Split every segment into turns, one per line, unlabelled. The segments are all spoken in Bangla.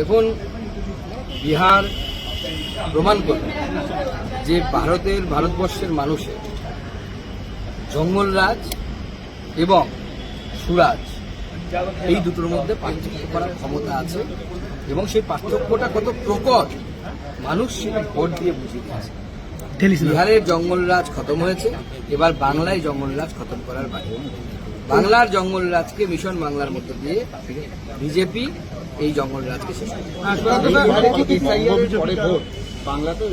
দেখুন বিহার প্রমাণ করল যে ভারতের ভারতবর্ষের মানুষের জঙ্গলরাজ এবং সুরাজ এই দুটোর মধ্যে পার্থক্য করার ক্ষমতা আছে এবং সেই পার্থক্যটা কত প্রকট মানুষ সেটা ভোট দিয়ে বুঝিয়ে দিয়েছে। বিহারের জঙ্গলরাজ খতম হয়েছে এবার বাংলায় জঙ্গলরাজ খতম করার বাকি বাংলার জঙ্গলরাজকে মিশন বাংলার মধ্য দিয়ে বিজেপি এই জঙ্গলরাজকে শেষ করবে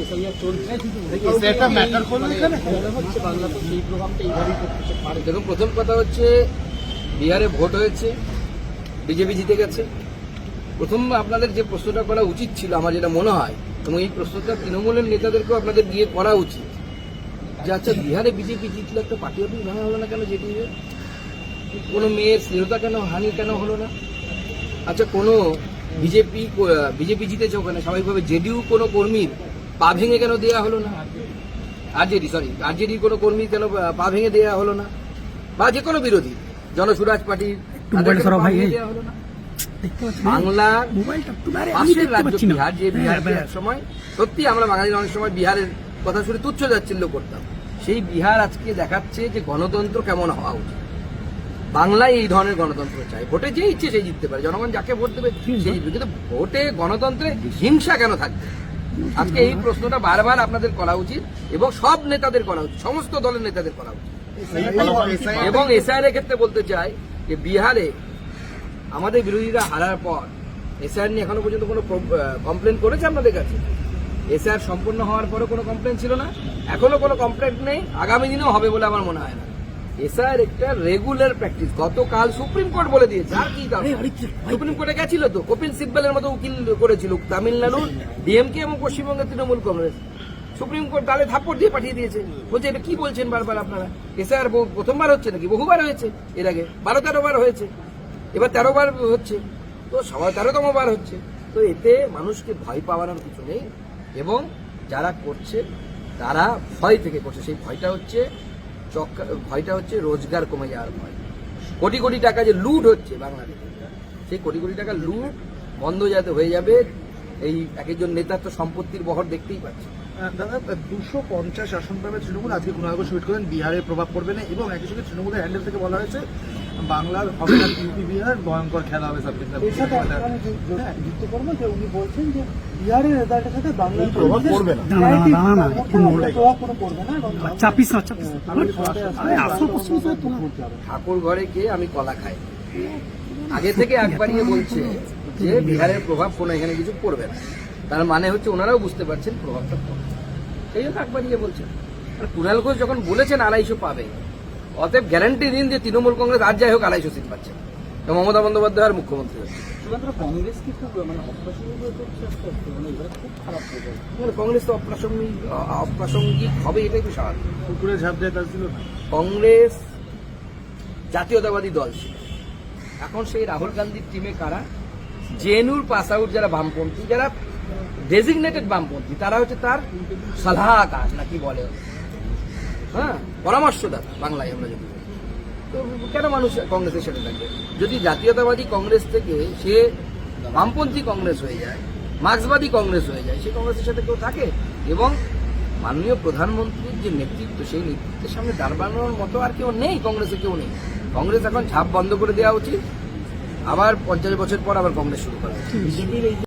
এসআইআর চলছে।
সেটা ম্যাটার করবে এখানে
হচ্ছে বাংলা সেই প্রভাবটা এইভাবেই করতে পারে।
দেখুন প্রথম কথা হচ্ছে বিহারে ভোট হয়েছে বিজেপি জিতে গেছে। প্রথম আপনাদের যে প্রশ্নটা করা উচিত ছিল আমার যেটা মনে হয় এবং এই প্রশ্নটা তৃণমূলের নেতাদেরকেও আপনাদের গিয়ে করা উচিত। যে আচ্ছা বিহারে বিজেপি জিতলে একটা পার্টি অফিস ভাঙা হলো না কেন জেডিইউ কোনো মেয়ের স্নেহতা কেন হানি কেন হলো না? আচ্ছা কোনো বিজেপি বিজেপি জিতেছে ওখানে স্বাভাবিকভাবে জেডিইউ কোনো কর্মীর পা ভেঙে কেন দেওয়া হলো না? আরজেডি সরি আরজেডির কোনো কর্মী কেন পা ভেঙে দেওয়া হলো না? বা যে কোনো বিরোধী জনসুরাজ পার্টির তাদেরকে
সরাও
পা
ভাই,
ভেঙে
এই।
দেওয়া হলো না?
দেখতে
বাংলার পাশের রাজ্য বিহার যে
হ্যাঁ,
এক সময় সত্যি আমরা বাঙালিরা অনেক সময় বিহারের কথা শুনে তুচ্ছ যাচ্ছিল্য করতাম। সেই বিহার আজকে দেখাচ্ছে যে গণতন্ত্র কেমন হওয়া উচিত। বাংলায় এই ধরনের গণতন্ত্র চাই। ভোটে যে ইচ্ছে সেই জিততে পারে। জনগণ যাকে ভোট দেবে সেই জিতবে। কিন্তু ভোটে গণতন্ত্রে হিংসা কেন থাকবে? আজকে এই প্রশ্নটা বারবার আপনাদের করা উচিত এবং সব নেতাদের করা উচিত। সমস্ত দলের নেতাদের করা উচিত। এবং এসআইআর এর ক্ষেত্রে বলতে চাই যে বিহারে আমাদের বিরোধীরা হারার পর এসআইআর নিয়ে এখনও পর্যন্ত কোনো কমপ্লেন করেছে আপনাদের কাছে? এসআইআর সম্পূর্ণ হওয়ার পরে কোনো কমপ্লেন ছিল না? এখনও কোনো কমপ্লেন নেই? আগামী দিনেও হবে বলে আমার মনে হয় না। এসআইআর একটা রেগুলার প্র্যাকটিস গতকাল সুপ্রিম কোর্ট বলে দিয়েছে। আর কি? সুপ্রিম কোর্টে গেছিল তো? কপিল সিব্বলের মতো উকিল করেছিল। তামিলনাড়ুর ডিএমকে এবং পশ্চিমবঙ্গের তৃণমূল কংগ্রেস। সুপ্রিম কোর্ট তাহলে থাপ্পড় দিয়ে পাঠিয়ে দিয়েছে। বলছে এটা কি বলছেন বারবার আপনারা? এসআইআর প্রথমবার হচ্ছে নাকি? বহুবার হয়েছে এর আগে। বারো তেরো বার হয়েছে। এবার তেরো বার হচ্ছে। তো সবাই তেরোতম বার হচ্ছে। তো এতে মানুষকে ভয় পাওয়ার আর কিছু নেই। এবং যারা করছে তারা ভয় থেকে করছে। সেই ভয়টা হচ্ছে ভয়টা হচ্ছে রোজগার কমে যাওয়ার ভয়। কোটি কোটি টাকা যে লুট হচ্ছে বাংলাদেশে, সেই কোটি কোটি টাকা লুট বন্ধ যাতে হয়ে যাবে, এই এক একজন নেতার তো সম্পত্তির বহর দেখতেই পাচ্ছে।
দাদা দুশো পঞ্চাশ আসন পাবে তৃণমূল। আজকে কুণালকে সুইট করেন বিহারে প্রভাব পড়বে না এবং একই সঙ্গে তৃণমূলের হ্যান্ডেল থেকে বলা হয়েছে বাংলার ইউপি বিহার ভয়ঙ্কর খেলা হবে সব
এর সাথে আমি যু- যু- যুক্ত করব যে উনি বলছেন যে বিহারের রেজাল্টের সাথে বাংলার
প্রভাব পড়বে না।
দাঁড়া না,
কোনো প্রভাব কোনো পড়বে না
চাপিস না চাপিস না।
ঠাকুর ঘরে গিয়ে আমি কলা খাই? আগে থেকে একবারিয়ে বলছে যে বিহারের প্রভাব কোনো এখানে কিছু পড়বে না। তার মানে হচ্ছে ওনারাও বুঝতে পারছেন প্রভাবটা পড়বে সেই জন্য একবারিয়ে বলছেন আর কুণাল ঘোষ যখন বলেছেন আড়াইশো পাবে অতএব গ্যারান্টি দিন যে তৃণমূল কংগ্রেস আর যাই হোক আড়াইশো সিট পাচ্ছে। মমতা বন্দ্যোপাধ্যায় আর মুখ্যমন্ত্রী
মানে হয়ে মানে হয়ে
মানে কংগ্রেস তো অপ্রাসঙ্গিক অপ্রাসঙ্গিক হবে এটাই তো স্বাভাবিক।
পুকুরে ঝাঁপ দেয় ছিল
কংগ্রেস জাতীয়তাবাদী দল ছিল। এখন সেই রাহুল গান্ধীর টিমে কারা? জেনুর পাস আউট যারা বামপন্থী যারা ডেজিগনেটেড বামপন্থী, তারা হচ্ছে তার সলাহকার নাকি বলে? হ্যাঁ পরামর্শদাতা বাংলায় আমরা যদি তো কেন মানুষ কংগ্রেসের সাথে থাকবে যদি জাতীয়তাবাদী কংগ্রেস থেকে সে বামপন্থী কংগ্রেস হয়ে যায়, মার্ক্সবাদী কংগ্রেস হয়ে যায়, সে কংগ্রেসের সাথে কেউ থাকে? এবং মাননীয় প্রধানমন্ত্রীর যে নেতৃত্ব, সেই নেতৃত্বের সামনে দাঁড়ানোর মতো আর কেউ নেই, কংগ্রেসে কেউ নেই। কংগ্রেস এখন ঝাঁপ বন্ধ করে দেওয়া উচিত। আবার পঞ্চাশ বছর পর আবার কংগ্রেস শুরু করা